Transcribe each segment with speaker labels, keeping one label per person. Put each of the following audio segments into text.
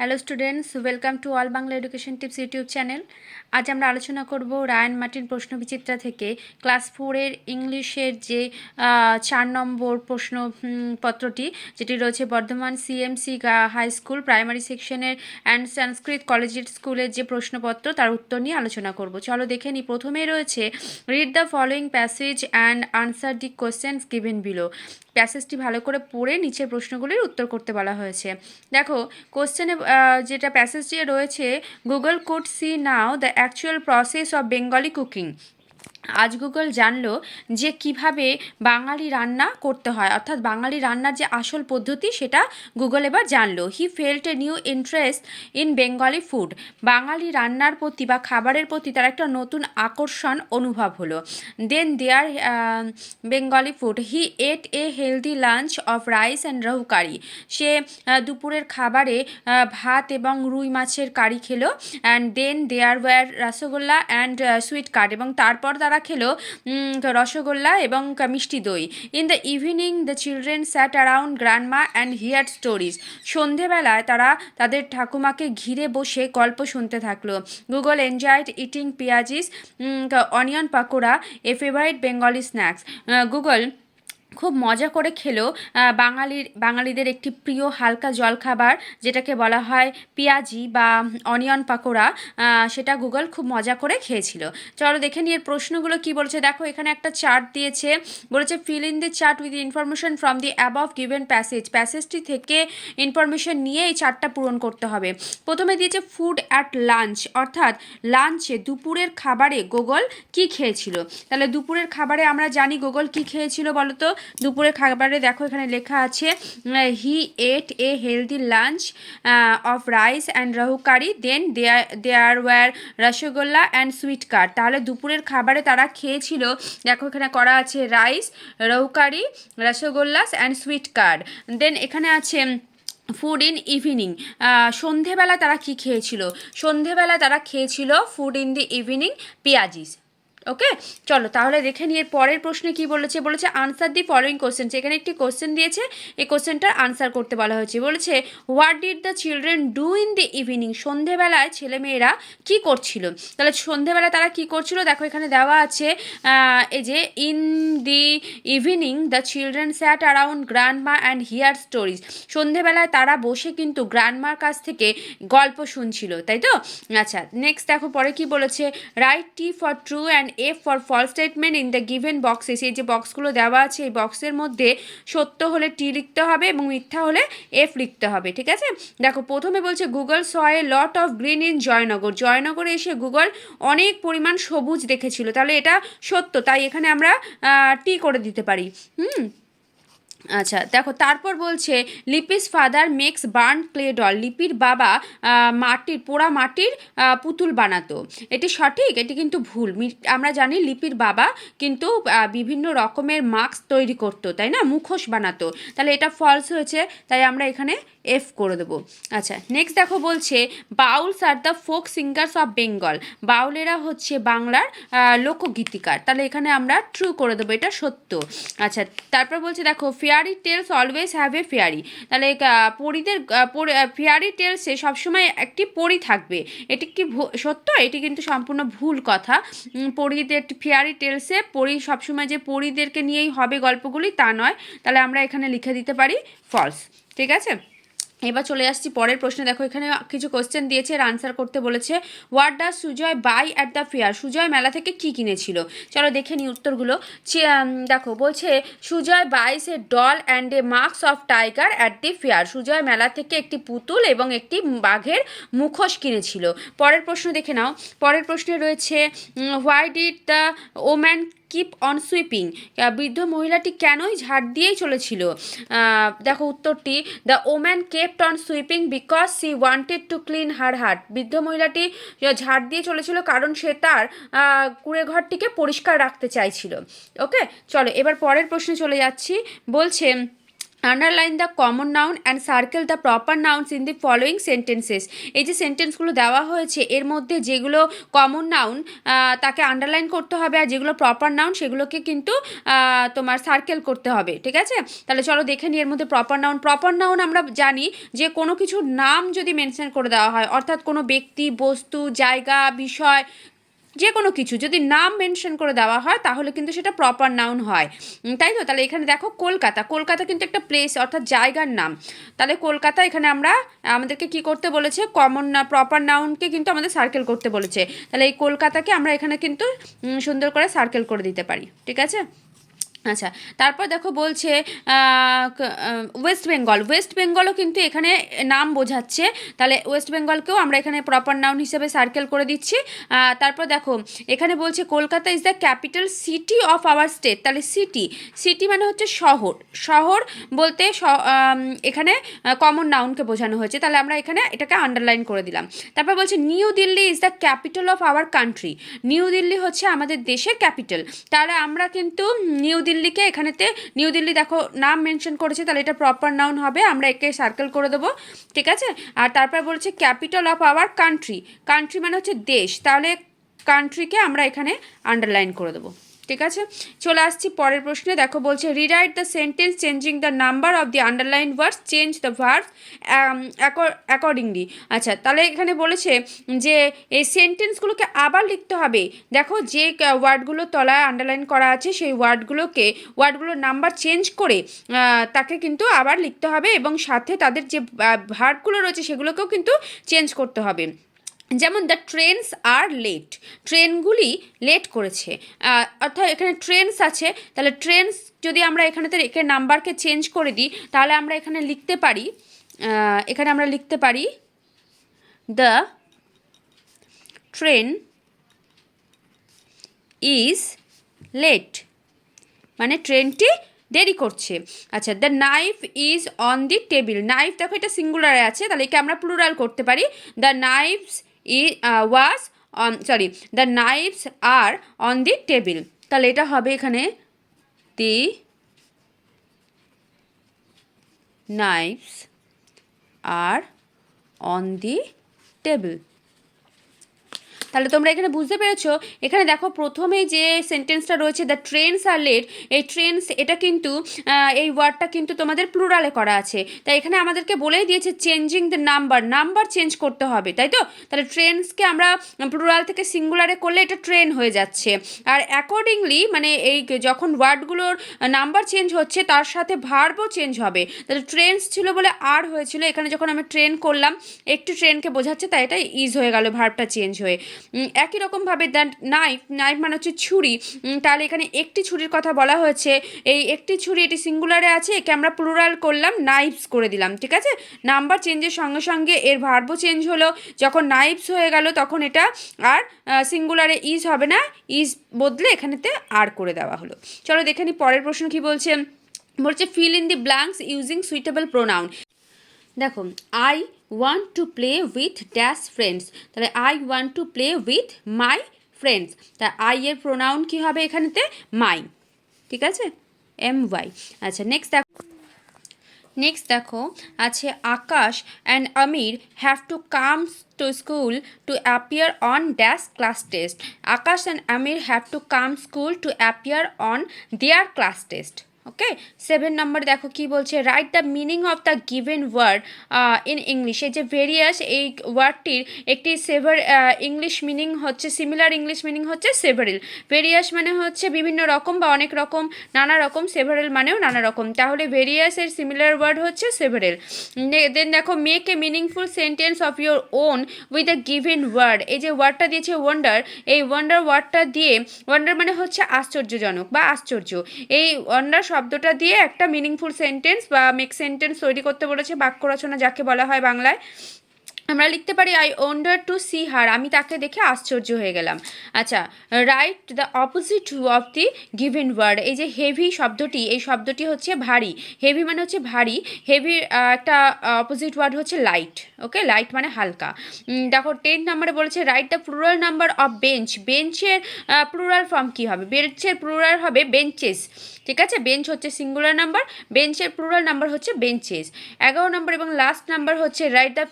Speaker 1: Hello students welcome to all Bangla education tips YouTube channel আজ আমরা আলোচনা করব রায়ান মার্টিন প্রশ্নবিচিত্রা থেকে। ক্লাস ফোরের ইংলিশের যে চার নম্বর প্রশ্ন উম, পত্রটি যেটি রয়েছে Bardhaman CMC high school primary সেকশনের অ্যান্ড সংস্কৃত কলেজিয়েট স্কুলের যে প্রশ্নপত্র তার উত্তর নিয়ে আলোচনা করব। চলো দেখে নিই প্রথমেই রয়েছে read the following passage and answer the questions given below প্যাসেজটি ভালো করে পড়ে নিচের প্রশ্নগুলির উত্তর করতে বলা হয়েছে। দেখো কোশ্চেনে যেটা প্যাসেজ রয়েছে Google could see now the actual process of Bengali cooking আজ গুগল জানলো যে কীভাবে বাঙালি রান্না করতে হয়। অর্থাৎ বাঙালি রান্নার যে আসল পদ্ধতি, সেটা গুগল এবার জানলো। He felt a new interest in Bengali food বাঙালি রান্নার প্রতি বা খাবারের প্রতি তার একটা নতুন আকর্ষণ অনুভব হলো। Then there Bengali food he ate a healthy lunch of rice and rohu curry সে দুপুরের খাবারে ভাত এবং রুই মাছের কারি খেলো। And then there were rasgulla and sweet curd এবং তারপর তারা খেলো রসগোল্লা এবং মিষ্টি দই। In the evening the children sat around grandma and hear stories সন্ধেবেলায় তারা তাদের ঠাকুমাকে ঘিরে বসে গল্প শুনতে থাকল। Google enjoyed eating peyajis onion pakora a favourite Bengali snacks Google খুব মজা করে খেলো। আহ, বাঙালির বাঙালিদের একটি প্রিয় হালকা জলখাবার যেটাকে বলা হয় পেঁয়াজি বা অনিয়ন পাকোড়া সেটা গুগল খুব মজা করে খেয়েছিল। চলো দেখে নিয়ে প্রশ্নগুলো কি বলছে। দেখো এখানে একটা চার্ট দিয়েছে। বলেছে fill in the chart with information from the above given passage প্যাসেজটি থেকে ইনফরমেশন নিয়ে এই চার্টটা পূরণ করতে হবে। প্রথমে দিয়েছে ফুড অ্যাট লাঞ্চ অর্থাৎ লাঞ্চে দুপুরের খাবারে গুগল কি খেয়েছিল? তাহলে দুপুরের খাবারে আমরা জানি গুগল কি খেয়েছিল বলো তো দুপুরের খাবারে দেখো এখানে লেখা আছে he ate a healthy lunch of rice and rohu curry then there there were rasgulla and sweet curd তাহলে দুপুরের খাবারে তারা খেয়েছিল, দেখো এখানে করা আছে rice rohu curry rasgullas and sweet curd then এখানে আছে ফুড ইন ইভিনিং সন্ধেবেলা তারা কি খেয়েছিল? সন্ধেবেলা তারা খেয়েছিল food in the evening peyajis. Okay? চলো, তাহলে দেখে নিয়ে পরের প্রশ্নে কি বলেছে? বলেছে আনসার দি ফলোয়িং কোশ্চেন এখানে একটি কোশ্চেন দিয়েছে, এই কোশ্চেনটার আনসার করতে বলা হয়েছে। বলেছে what did the children do in the evening সন্ধেবেলায় ছেলেমেয়েরা কি করছিল? তাহলে সন্ধেবেলা তারা কি করছিল? দেখো, এখানে দেওয়া আছে এই যে in the evening the children sat around grandma and hear stories সন্ধেবেলায় তারা বসে কিন্তু গ্র্যান্ডমার কাছ থেকে গল্প শুনছিল, তাই তো? আচ্ছা নেক্সট দেখো, পরে কি বলেছে write T for true and F for false statement in the given boxes এই যে বক্সগুলো দেওয়া আছে, এই বক্সের মধ্যে সত্য হলে টি লিখতে হবে এবং মিথ্যা হলে এফ লিখতে হবে, ঠিক আছে? দেখো, প্রথমে বলছে Google saw a lot of green in Joynagar জয়নগরে এসে গুগল অনেক পরিমাণ সবুজ দেখেছিল। তাহলে এটা সত্য, তাই এখানে আমরা টি করে দিতে পারি। হুম? আচ্ছা দেখো, তারপর বলছে Lipi's father makes burnt clay doll লিপির বাবা মাটির, পোড়া মাটির পুতুল বানাতো। এটি সঠিক? এটি কিন্তু ভুল। আমরা জানি লিপির বাবা কিন্তু বিভিন্ন রকমের মাস্ক তৈরি করতো, তাই না? মুখোশ বানাতো। তাহলে এটা ফলস হয়েছে, তাই আমরা এখানে এফ করে দেবো। আচ্ছা নেক্সট দেখো বলছে Bauls are the folk singers of Bengal বাউলেরা হচ্ছে বাংলার লোকগীতিকার। তাহলে এখানে আমরা ট্রু করে দেবো, এটা সত্য। আচ্ছা তারপর বলছে দেখো fairy tales always have a fairy তাহলে পরীদের ফেয়ারি টেলসে সবসময় একটি পরী থাকবে। এটি কি সত্য? এটি কিন্তু সম্পূর্ণ ভুল কথা। পরীদের ফেয়ারি টেলসে পরী, সবসময় যে পরীদেরকে নিয়েই হবে গল্পগুলি তা নয়। তাহলে আমরা এখানে লিখে দিতে পারি ফলস ঠিক আছে? এবার চলে আসছি পরের প্রশ্নে। দেখো, এখানে কিছু কোশ্চেন দিয়েছে, এর আনসার করতে বলেছে what does Sujoy buy at the fair Sujoy মেলা থেকে কি কিনেছিল? চলো দেখে নিই উত্তরগুলো। দেখো, বলছে Sujoy buys a doll and a masks of tiger at the fair Sujoy মেলা থেকে একটি পুতুল এবং একটি বাঘের মুখোশ কিনেছিল। পরের প্রশ্ন দেখে নাও। পরের প্রশ্নে রয়েছে why did the woman keep on sweeping বৃদ্ধ মহিলাটি কেনই ঝাড় দিয়েই চলেছিল? দেখো উত্তরটি। The woman kept on sweeping because she wanted to clean her heart বৃদ্ধ মহিলাটি ঝাড় দিয়ে চলেছিল কারণ সে তার কুড়ে ঘরটিকে পরিষ্কার রাখতে চাইছিল। ওকে? চলো, এবার পরের প্রশ্নে চলে যাচ্ছি। বলছে underline the common noun and circle the proper nouns in the following sentences এই যে সেন্টেন্সগুলো দেওয়া হয়েছে, এর মধ্যে যেগুলো কমন নাউন তাকে আন্ডারলাইন করতে হবে আর যেগুলো প্রপার নাউন সেগুলোকে কিন্তু তোমার সার্কেল করতে হবে, ঠিক আছে? তাহলে চলো দেখে নিই এর মধ্যে প্রপার নাউন প্রপার নাউন আমরা জানি যে কোনো কিছুর নাম যদি মেনশন করে দেওয়া হয়, অর্থাৎ কোনো ব্যক্তি, বস্তু, জায়গা, বিষয় যে কোনো কিছু, যদি নাম মেনশন করে দেওয়া হয়, তাহলে কিন্তু সেটা প্রপার নাউন হয়। তাই তো? তাহলে এখানে দেখো কলকাতা। কলকাতা কিন্তু একটা প্লেস অর্থাৎ জায়গার নাম। তাহলে কলকাতা এখানে আমরা, আমাদেরকে কি করতে বলেছে? কমন না প্রপার নাউনকে কিন্তু আমাদের সার্কেল করতে বলেছে। তাহলে এই কলকাতাকে আমরা এখানে কিন্তু সুন্দর করে সার্কেল করে দিতে পারি। ঠিক আছে? আচ্ছা তারপর দেখো বলছে ওয়েস্ট বেঙ্গল ওয়েস্ট বেঙ্গলও কিন্তু এখানে নাম বোঝাচ্ছে। তাহলে ওয়েস্ট বেঙ্গলকেও আমরা এখানে প্রপার নাউন হিসেবে সার্কেল করে দিচ্ছি। তারপর দেখো, এখানে বলছে, Kolkata is the capital city of our state তাহলে সিটি সিটি মানে হচ্ছে শহর। শহর বলতে এখানে কমন নাউনকে বোঝানো হয়েছে। তাহলে আমরা এখানে এটাকে আন্ডারলাইন করে দিলাম। তারপর বলছে New Delhi is the capital of our country New Delhi হচ্ছে আমাদের দেশের ক্যাপিটাল তাহলে আমরা কিন্তু নিউ দিল্লিকে, এখানেতে নিউ দিল্লি দেখো নাম মেনশন করেছে, তাহলে এটা প্রপার নাউন হবে, আমরা একে সার্কেল করে দেবো, ঠিক আছে? আর তারপর বলছে capital of our country country মানে হচ্ছে দেশ, তাহলে কান্ট্রিকে আমরা এখানে আন্ডারলাইন করে দেবো। ঠিক আছে? চলে আসছি পরের প্রশ্নে। দেখো বলছে rewrite the sentence changing the number of the underlined words change the verb accordingly আচ্ছা তাহলে এখানে বলেছে যে, এই সেন্টেন্সগুলোকে আবার লিখতে হবে। দেখো, যে ওয়ার্ডগুলো তলায় আন্ডারলাইন করা আছে, সেই ওয়ার্ডগুলোকে ওয়ার্ডগুলোর নাম্বার চেঞ্জ করে তাকে কিন্তু আবার লিখতে হবে এবং সাথে তাদের যে ভার্বগুলো রয়েছে সেগুলোকেও কিন্তু চেঞ্জ করতে হবে। যেমন দ্য ট্রেনস আর লেট। ট্রেনগুলি লেট করেছে। অর্থাৎ এখানে ট্রেনস আছে, তাহলে ট্রেনস যদি আমরা এখানেতে রেখে নাম্বারকে চেঞ্জ করে দিই, তাহলে আমরা এখানে লিখতে পারি এখানে আমরা লিখতে পারি দ্য ট্রেন ইজ লেট। মানে ট্রেনটি দেরি করছে। আচ্ছা the knife is on the table. Knife দেখো এটা সিঙ্গুলারে আছে, তাহলে একে আমরা প্লুরাল করতে পারি। The knives uh was on sorry the knives are on the table তাহলে এটা হবে এখানে the knives are on the table তাহলে তোমরা এখানে বুঝতে পেরেছ, এখানে দেখো প্রথমেই যে সেন্টেন্সটা রয়েছে দ্য ট্রেনস আর লেট এই ট্রেনস এটা কিন্তু এই ওয়ার্ডটা কিন্তু তোমাদের প্লুরালে করা আছে। তাই এখানে আমাদেরকে বলেই দিয়েছে changing the number number change করতে হবে, তাই তো? তাহলে ট্রেনসকে আমরা প্লুরাল থেকে সিঙ্গুলারে করলে এটা ট্রেন হয়ে যাচ্ছে। আর অ্যাকর্ডিংলি মানে এই যখন ওয়ার্ডগুলোর নাম্বার চেঞ্জ হচ্ছে, তার সাথে ভার্বও চেঞ্জ হবে। তাহলে ট্রেনস ছিল বলে আর হয়েছিল। এখানে যখন আমি ট্রেন করলাম, একটু ট্রেনকে বোঝাচ্ছে, তাই এটা ইজ হয়ে গেল ভার্বটা চেঞ্জ হয়ে। একই রকমভাবে দ্য নাইফ নাইফ মানে হচ্ছে ছুরি। তাহলে এখানে একটি ছুরির কথা বলা হয়েছে। এই একটি ছুরি এটি সিঙ্গুলারে আছে, একে আমরা প্লুরাল করলাম নাইফস করে দিলাম, ঠিক আছে? নাম্বার চেঞ্জের সঙ্গে সঙ্গে এর ভার্বও চেঞ্জ হলো। যখন নাইফস হয়ে গেল, তখন এটা আর সিঙ্গুলারে ইজ হবে না ইজ বদলে এখানেতে আর করে দেওয়া হলো। চলো দেখে নি পরের প্রশ্ন কি বলছে? বলছে fill in the blanks using suitable pronoun দেখো I want to play with dash friends তাহলে I want to play with my friends তা আই এর প্রোনাউন কী হবে এখানেতে? মাই ঠিক আছে? এম ওয়াই আচ্ছা নেক্সট দেখো। নেক্সট দেখো, আছে Akash and Amir have to come to school to appear on dash class test Akash and Amir have to come school to appear on there class test okay seven number দেখো কি বলছে write the meaning of the given word in English এই যে various এই ওয়ার্ডটির একটি সেভার English meaning হচ্ছে সিমিলার ইংলিশ মিনিং হচ্ছে সেভারেল ভেরিয়াস মানে হচ্ছে বিভিন্ন রকম বা অনেক রকম, নানা রকম সেভারেল মানেও নানা রকম। তাহলে ভেরিয়াসের সিমিলার ওয়ার্ড হচ্ছে সেভারেল দেন দেখো make a meaningful sentence of your own with the given word এই যে ওয়ার্ডটা দিয়েছে ওয়ান্ডার এই ওয়ান্ডার ওয়ার্ডটা দিয়ে ওয়ান্ডার মানে হচ্ছে আশ্চর্যজনক বা আশ্চর্য। এই ওয়ান্ডার শব্দটা দিয়ে একটা মিনিংফুল সেন্টেন্স বা মেক সেন্টেন্স তৈরি করতে বলেছে, বাক্য রচনা যাকে বলা হয় বাংলায়। আমরা লিখতে পারি I wonder to see her আমি তাকে দেখে আশ্চর্য হয়ে গেলাম। আচ্ছা write the opposite of the given word এই যে হেভি শব্দটি, এই শব্দটি হচ্ছে ভারী। হেভি মানে হচ্ছে ভারী। হেভির একটা অপোজিট ওয়ার্ড হচ্ছে লাইট ওকে লাইট মানে হালকা। দেখো টেন নাম্বারে বলেছে write the plural number of bench বেঞ্চের প্লুরাল ফর্ম কী হবে? বেঞ্চের প্লুরাল হবে বেঞ্চেস ঠিক আছে? বেঞ্চ হচ্ছে সিঙ্গুলার নাম্বার বেঞ্চের প্লুরাল নাম্বার হচ্ছে বেঞ্চেস এগারো নাম্বার এবং লাস্ট নাম্বার হচ্ছে write the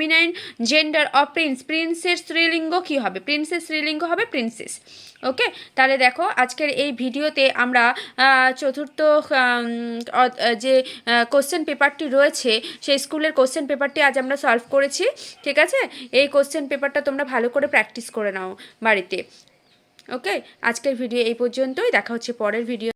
Speaker 1: feminine gender of prince প্রিন্সের স্ত্রীলিঙ্গ কী হবে? প্রিন্সের স্ত্রীলিঙ্গ হবে প্রিন্সেস ওকে তাহলে দেখো, আজকের এই ভিডিওতে আমরা চতুর্থ যে কোশ্চেন পেপারটি রয়েছে, সেই স্কুলের কোশ্চেন পেপারটি আজ আমরা সলভ করেছি, ঠিক আছে? এই কোশ্চেন পেপারটা তোমরা ভালো করে প্র্যাকটিস করে নাও বাড়িতে। ওকে আজকের ভিডিও এই পর্যন্তই। দেখা হচ্ছে পরের ভিডিও